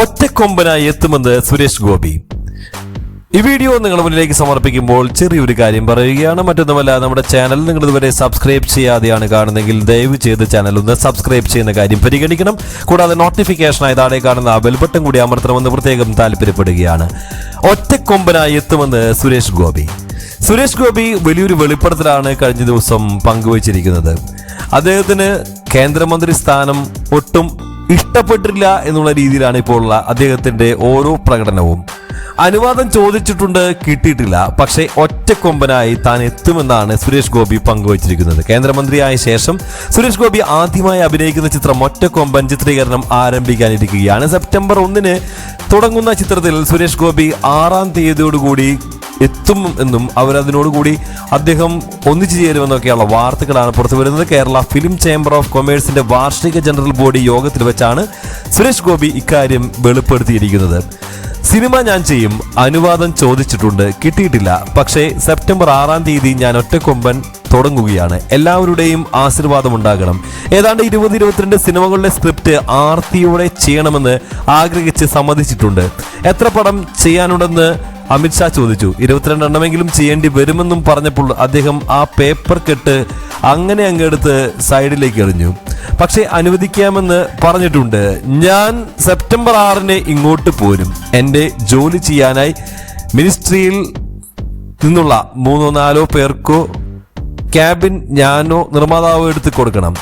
ഒറ്റക്കൊമ്പനായി എത്തുമെന്ന് സുരേഷ് ഗോപി. ഈ വീഡിയോ നിങ്ങൾ മുന്നിലേക്ക് സമർപ്പിക്കുമ്പോൾ ചെറിയൊരു കാര്യം പറയുകയാണ്. മറ്റൊന്നുമല്ല നമ്മുടെ ചാനൽ നിങ്ങൾ ഇതുവരെ സബ്സ്ക്രൈബ് ചെയ്യാതെയാണ് കാണുന്നതെങ്കിൽ ദയവ് ചെയ്ത് ചാനൽ ഒന്ന് സബ്സ്ക്രൈബ് ചെയ്യുന്ന കാര്യം പരിഗണിക്കണം. കൂടാതെ നോട്ടിഫിക്കേഷനായി താഴെ കാണുന്ന ആ ബെൽബട്ടൺ കൂടി അമർത്തണമെന്ന് പ്രത്യേകം താല്പര്യപ്പെടുകയാണ്. ഒറ്റക്കൊമ്പനായി എത്തുമെന്ന് സുരേഷ് ഗോപി. സുരേഷ് ഗോപി വലിയൊരു വെളിപ്പെടുത്തലാണ് കഴിഞ്ഞ ദിവസം പങ്കുവച്ചിരിക്കുന്നത്. അദ്ദേഹത്തിന് കേന്ദ്രമന്ത്രി സ്ഥാനം ഒട്ടും ഇഷ്ടപ്പെട്ടില്ല എന്നുള്ള രീതിയിലാണ് ഇപ്പോൾ ഉള്ള അദ്ദേഹത്തിന്റെ ഓരോ പ്രകടനവും. അനുവാദം ചോദിച്ചിട്ടുണ്ട് കിട്ടിയിട്ടില്ല. പക്ഷേ ഒറ്റക്കൊമ്പനായി താൻ എത്തുമെന്നാണ് സുരേഷ് ഗോപി പങ്കുവച്ചിരിക്കുന്നത്. കേന്ദ്രമന്ത്രിയായ ശേഷം സുരേഷ് ഗോപി ആദ്യമായി അഭിനയിക്കുന്ന ചിത്രം ഒറ്റക്കൊമ്പൻ ചിത്രീകരണം ആരംഭിക്കാനിരിക്കുകയാണ്. സെപ്റ്റംബർ ഒന്നിന് തുടങ്ങുന്ന ചിത്രത്തിൽ സുരേഷ് ഗോപി ആറാം തീയതിയോടുകൂടി എത്തും എന്നും അവരതിനോടുകൂടി അദ്ദേഹം ഒന്നിച്ചു ചേരുമെന്നൊക്കെയുള്ള വാർത്തകളാണ് പുറത്തു വരുന്നത്. കേരള ഫിലിം ചേംബർ ഓഫ് കൊമേഴ്സിന്റെ വാർഷിക ജനറൽ ബോഡി യോഗത്തിൽ വെച്ചാണ് സുരേഷ് ഗോപി ഇക്കാര്യം വെളിപ്പെടുത്തിയിരിക്കുന്നത്. സിനിമ ഞാൻ ചെയ്യും അനുവാദം ചോദിച്ചിട്ടുണ്ട് കിട്ടിയിട്ടില്ല. പക്ഷേ സെപ്റ്റംബർ ആറാം തീയതി ഞാൻ ഒറ്റക്കൊമ്പൻ തുടങ്ങുകയാണ്. എല്ലാവരുടെയും ആശീർവാദം ഉണ്ടാകണം. ഏതാണ്ട് ഇരുപത് ഇരുപത്തിരണ്ട് സിനിമകളുടെ സ്ക്രിപ്റ്റ് ആർത്തിയോടെ ചെയ്യണമെന്ന് ആഗ്രഹിച്ച് സമ്മതിച്ചിട്ടുണ്ട്. എത്ര പടം ചെയ്യാനുണ്ടെന്ന് അമിത്ഷാ ചോദിച്ചു ഇരുപത്തിരണ്ടെണ്ണമെങ്കിലും ചെയ്യേണ്ടി വരുമെന്നും പറഞ്ഞപ്പോൾ അദ്ദേഹം ആ പേപ്പർ കെട്ട് അങ്ങനെ അങ്ങെടുത്ത് സൈഡിലേക്ക് എറിഞ്ഞു. പക്ഷേ അനുവദിക്കാമെന്ന് പറഞ്ഞിട്ടുണ്ട്. ഞാൻ സെപ്റ്റംബർ ആറിന് ഇങ്ങോട്ട് പോരും. എന്റെ ജോലി ചെയ്യാനായി മിനിസ്ട്രിയിൽ നിന്നുള്ള മൂന്നോ നാലോ പേർക്കോ ക്യാബിൻ ഞാനോ നിർമ്മാതാവോ എടുത്ത് കൊടുക്കണം.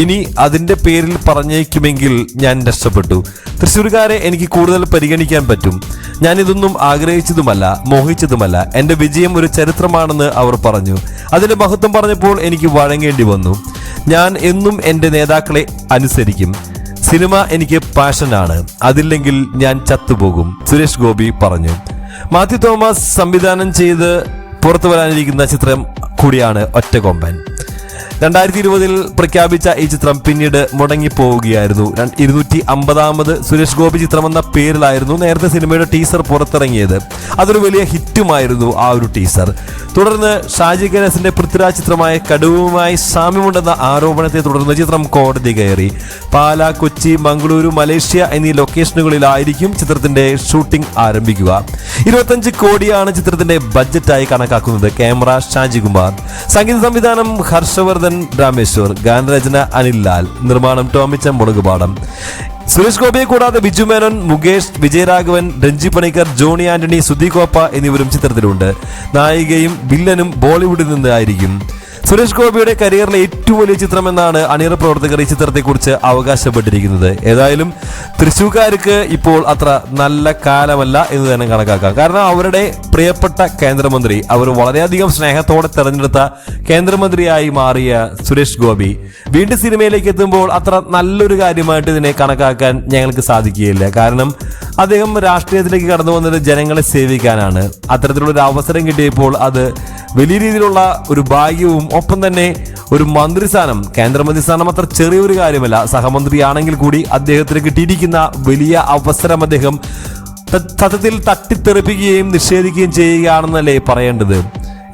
ഇനി അതിന്റെ പേരിൽ പറഞ്ഞേക്കുമെങ്കിൽ ഞാൻ രക്ഷപ്പെട്ടു. തൃശ്ശൂർക്കാരെ എനിക്ക് കൂടുതൽ പരിഗണിക്കാൻ പറ്റും. ഞാൻ ഇതൊന്നും ആഗ്രഹിച്ചതുമല്ല മോഹിച്ചതുമല്ല. എന്റെ വിജയം ഒരു ചരിത്രമാണെന്ന് അവർ പറഞ്ഞു. അതിന്റെ മഹത്വം പറഞ്ഞപ്പോൾ എനിക്ക് വഴങ്ങേണ്ടി വന്നു. ഞാൻ എന്നും എന്റെ നേതാക്കളെ അനുസരിക്കും. സിനിമ എനിക്ക് പാഷനാണ്. അതില്ലെങ്കിൽ ഞാൻ ചത്തുപോകും സുരേഷ് ഗോപി പറഞ്ഞു. മാത്യു തോമസ് സംവിധാനം ചെയ്ത് പുറത്തു വരാനിരിക്കുന്ന ചിത്രം കൂടിയാണ് ഒറ്റക്കൊമ്പൻ രണ്ടായിരത്തി ഇരുപതിൽ പ്രഖ്യാപിച്ച ഈ ചിത്രം പിന്നീട് മുടങ്ങിപ്പോവുകയായിരുന്നു. പോവുകയായിരുന്നു ഇരുന്നൂറ്റി അമ്പതാമത് സുരേഷ് ഗോപി ചിത്രം എന്ന പേരിലായിരുന്നു നേരത്തെ സിനിമയുടെ ടീസർ പുറത്തിറങ്ങിയത്. അതൊരു വലിയ ഹിറ്റുമായിരുന്നു ആ ഒരു ടീസർ. തുടർന്ന് ഷാജി ഗണേശന്റെ പൃഥ്വിരാജ് ചിത്രമായ കടുവുമായി സാമ്യമുണ്ടെന്ന ആരോപണത്തെ തുടർന്ന് ചിത്രം കോടതി കയറി. പാല കൊച്ചി മംഗളൂരു മലേഷ്യ എന്നീ ലൊക്കേഷനുകളിലായിരിക്കും ചിത്രത്തിന്റെ ഷൂട്ടിംഗ് ആരംഭിക്കുക. ഇരുപത്തഞ്ച് കോടിയാണ് ചിത്രത്തിന്റെ ബജറ്റായി കണക്കാക്കുന്നത് ക്യാമറ ഷാജി കുമാർ സംഗീത സംവിധാനം ഹർഷവർദ്ധൻ രാമേശ്വർ ഗാനരചന അനിൽ ലാൽ നിർമ്മാണം ടോമിച്ച മുളകുപാടം. സുരേഷ് ഗോപിയെ കൂടാതെ ബിജു മേനോൻ മുകേഷ് വിജയരാഘവൻ രഞ്ജി പണിക്കർ ജോണി ആന്റണി സുധീകോപ്പ എന്നിവരും ചിത്രത്തിലുണ്ട്. നായികയും വില്ലനും ബോളിവുഡിൽ നിന്ന് ആയിരിക്കും. സുരേഷ് ഗോപിയുടെ കരിയറിലെ ഏറ്റവും വലിയ ചിത്രമെന്നാണ് അണിയറ പ്രവർത്തകർ ഈ ചിത്രത്തെക്കുറിച്ച് അവകാശപ്പെട്ടിരിക്കുന്നത്. ഏതായാലും തൃശ്ശൂർക്കാർക്ക് ഇപ്പോൾ അത്ര നല്ല കാലമല്ല എന്ന് തന്നെ കണക്കാക്കാം. കാരണം അവരുടെ പ്രിയപ്പെട്ട കേന്ദ്രമന്ത്രി അവർ വളരെയധികം സ്നേഹത്തോടെ തെരഞ്ഞെടുത്ത കേന്ദ്രമന്ത്രിയായി മാറിയ സുരേഷ് ഗോപി വീണ്ടും സിനിമയിലേക്ക് എത്തുമ്പോൾ അത്ര നല്ലൊരു കാര്യമായിട്ട് ഇതിനെ കണക്കാക്കാൻ ഞങ്ങൾക്ക് സാധിക്കുകയില്ല. കാരണം അദ്ദേഹം രാഷ്ട്രീയത്തിലേക്ക് കടന്നു വന്നത് ജനങ്ങളെ സേവിക്കാനാണ്. അത്തരത്തിലുള്ള ഒരു അവസരം കിട്ടിയപ്പോൾ അത് വലിയ രീതിയിലുള്ള ഒരു ഭാഗ്യവും ഒപ്പം തന്നെ ഒരു മന്ത്രിസ്ഥാനം കേന്ദ്രമന്ത്രി സ്ഥാനം അത്ര ചെറിയൊരു കാര്യമല്ല. സഹമന്ത്രിയാണെങ്കിൽ കൂടി അദ്ദേഹത്തിന് കിട്ടിയിരിക്കുന്ന വലിയ അവസരം അദ്ദേഹം തത്വത്തിൽ തട്ടിത്തെറിപ്പിക്കുകയും നിഷേധിക്കുകയും ചെയ്യുകയാണെന്നല്ലേ പറയേണ്ടത്.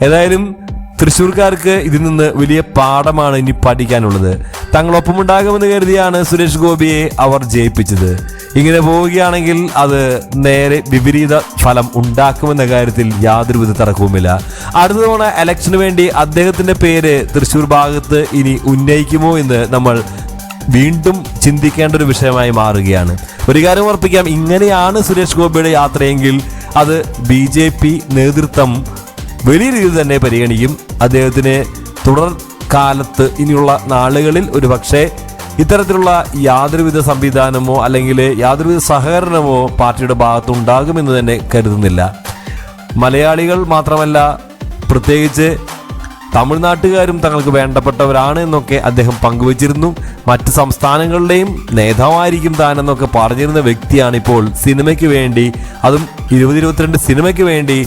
ഏതായാലും തൃശ്ശൂർക്കാർക്ക് ഇതിൽ നിന്ന് വലിയ പാഠമാണ് ഇനി പഠിക്കാനുള്ളത്. തങ്ങളൊപ്പമുണ്ടാകുമെന്ന് കരുതിയാണ് സുരേഷ് ഗോപിയെ അവർ ജയിപ്പിച്ചത്. ഇങ്ങനെ പോവുകയാണെങ്കിൽ അത് നേരെ വിപരീത ഫലം ഉണ്ടാക്കുമെന്ന കാര്യത്തിൽ യാതൊരു വിധ തർക്കവുമില്ല. അടുത്ത തവണ എലക്ഷന് വേണ്ടി അദ്ദേഹത്തിന്റെ പേര് തൃശ്ശൂർ ഭാഗത്ത് ഇനി ഉന്നയിക്കുമോ എന്ന് നമ്മൾ വീണ്ടും ചിന്തിക്കേണ്ട ഒരു വിഷയമായി മാറുകയാണ്. ഒരു കാര്യം ഉറപ്പിക്കാം ഇങ്ങനെയാണ് സുരേഷ് ഗോപിയുടെ യാത്രയെങ്കിൽ അത് ബി ജെ പി നേതൃത്വം വലിയ രീതിയിൽ തന്നെ പരിഗണിക്കും. അദ്ദേഹത്തിന് തുടർ കാലത്ത് ഇനിയുള്ള നാളുകളിൽ ഒരു പക്ഷേ ഇത്തരത്തിലുള്ള യാതൊരുവിധ സംവിധാനമോ അല്ലെങ്കിൽ യാതൊരുവിധ സഹകരണമോ പാർട്ടിയുടെ ഭാഗത്ത് ഉണ്ടാകുമെന്ന് തന്നെ കരുതുന്നില്ല. മലയാളികൾ മാത്രമല്ല പ്രത്യേകിച്ച് തമിഴ്നാട്ടുകാരും തങ്ങൾക്ക് വേണ്ടപ്പെട്ടവരാണ് എന്നൊക്കെ അദ്ദേഹം പങ്കുവച്ചിരുന്നു. മറ്റ് സംസ്ഥാനങ്ങളുടെയും നേതാവായിരിക്കും താനെന്നൊക്കെ പറഞ്ഞിരുന്ന വ്യക്തിയാണ് ഇപ്പോൾ സിനിമയ്ക്ക് വേണ്ടി അതും ഇരുപത് ഇരുപത്തിരണ്ട് സിനിമയ്ക്ക് വേണ്ടി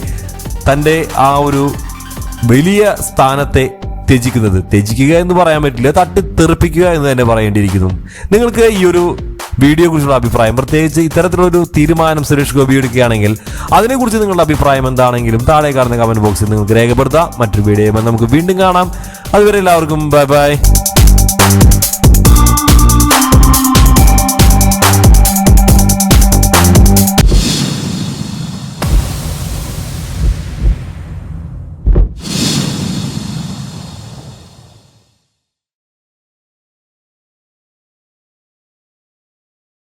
തന്റെ ആ ഒരു വലിയ സ്ഥാനത്തെ ത്യജിക്കുന്നത്. ത്യജിക്കുക എന്ന് പറയാൻ പറ്റില്ല തട്ടി തെറിപ്പിക്കുക എന്ന് തന്നെ പറയേണ്ടിയിരിക്കുന്നു. നിങ്ങൾക്ക് ഈ ഒരു വീഡിയോ കുറിച്ചുള്ള അഭിപ്രായം പ്രത്യേകിച്ച് ഇത്തരത്തിലൊരു തീരുമാനം സുരേഷ് ഗോപി എടുക്കുകയാണെങ്കിൽ അതിനെക്കുറിച്ച് നിങ്ങളുടെ അഭിപ്രായം എന്താണെങ്കിലും താഴെ കാണുന്ന കമന്റ് ബോക്സിൽ നിങ്ങൾക്ക് രേഖപ്പെടുത്താം. മറ്റൊരു വീഡിയോ നമുക്ക് വീണ്ടും കാണാം. അതുവരെ എല്ലാവർക്കും ബൈ ബൈ